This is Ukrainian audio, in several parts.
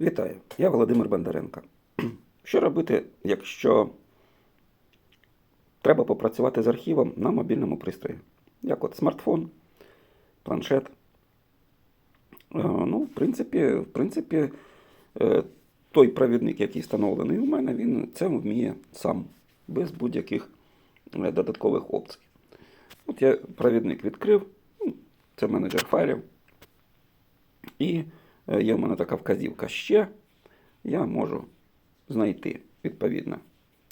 Вітаю, я Володимир Бондаренко. Що робити, якщо треба попрацювати з архівом на мобільному пристрої? Як от смартфон, планшет. Е, Ну, в принципі, в принципі, е, той провідник, який встановлений у мене, він це вміє сам, без будь-яких е, додаткових опцій. От я провідник відкрив, ну, це менеджер файлів. І є в мене така вказівка ще. Я можу знайти відповідно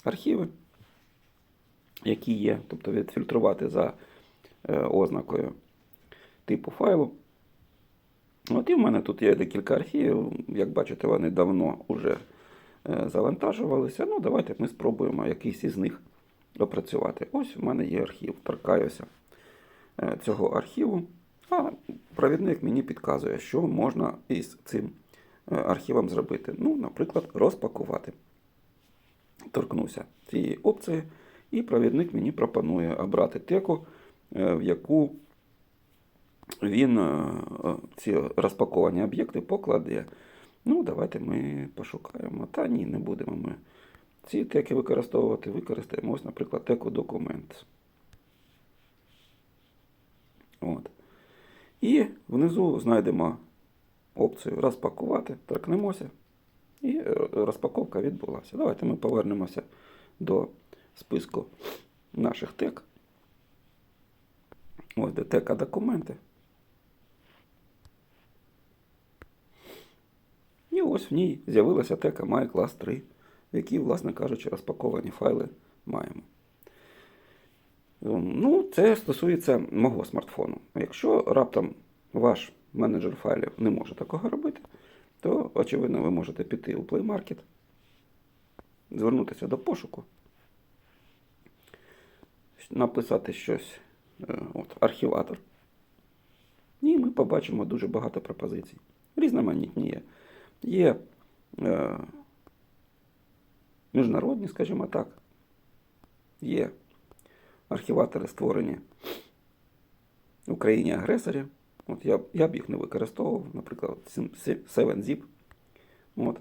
архіви, які є, тобто відфільтрувати за е, ознакою типу файлу. От і в мене тут є декілька архівів. Як бачите, вони давно вже е, завантажувалися. Ну, давайте ми спробуємо якийсь із них опрацювати. Ось в мене є архів. Торкаюся е, цього архіву. А провідник мені підказує, що можна із цим е, архівом зробити. Ну, наприклад, розпакувати. Торкнуся цієї опції, і провідник мені пропонує обрати теку, е, в яку він е, ці розпаковані об'єкти покладе. Ну, давайте ми пошукаємо. Та ні, не будемо ми ці теки використовувати. Використаємо ось, наприклад, теку документ. От. І внизу знайдемо опцію розпакувати, торкнемося, і розпаковка відбулася. Давайте ми повернемося до списку наших тек. Ось де тека документи. І ось в ній з'явилася тека MyClass 3, в якій, власне кажучи, розпаковані файли маємо. Ем, Ну, це стосується мого смартфону. Якщо раптом ваш менеджер файлів не може такого робити, то, очевидно, ви можете піти у Play Market, звернутися до пошуку, написати щось, е, от, архіватор. І ми побачимо дуже багато пропозицій. Різноманітні є. Є е, міжнародні, скажімо так, є архіватори створені в Україні агресорів. От я, я б їх не використовував, наприклад, 7zip. От.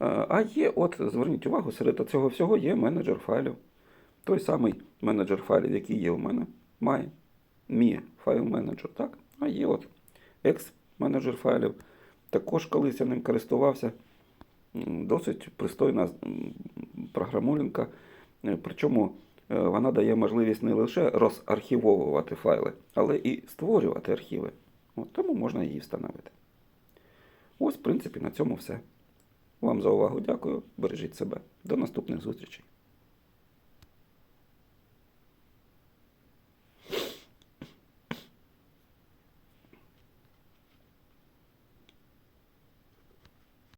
Е, А є, от, зверніть увагу, серед цього всього є менеджер файлів. Той самий менеджер файлів, який є у мене, має мій файл менеджер, так? А є от екс-менеджер файлів. Також колись я ним користувався. Досить пристойна програмулінка. Е, Причому вона дає можливість не лише розархівовувати файли, але і створювати архіви. От, тому можна її встановити. Ось, в принципі, на цьому все. Вам за увагу дякую. Бережіть себе. До наступних зустрічей.